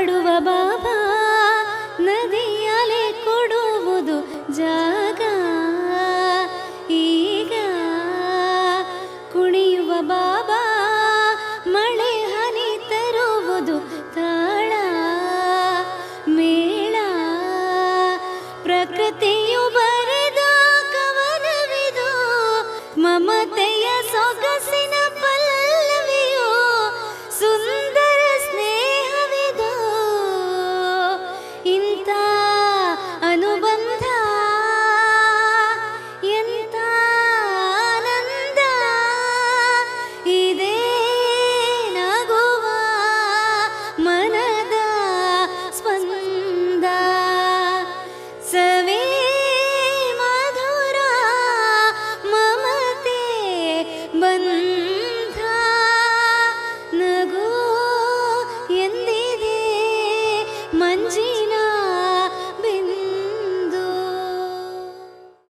ಹಾಡುವ ಬಾಬಾ ನದಿಯಲೆ ಕೊಡುವುದು ಜಾಗ. ಈಗ ಕುಣಿಯುವ ಬಾಬಾ ಮಳೆ ಹನಿ ತರುವುದು ತಾಳ ബന്ധ നഗോ എന്തിരേ മഞ്ജിന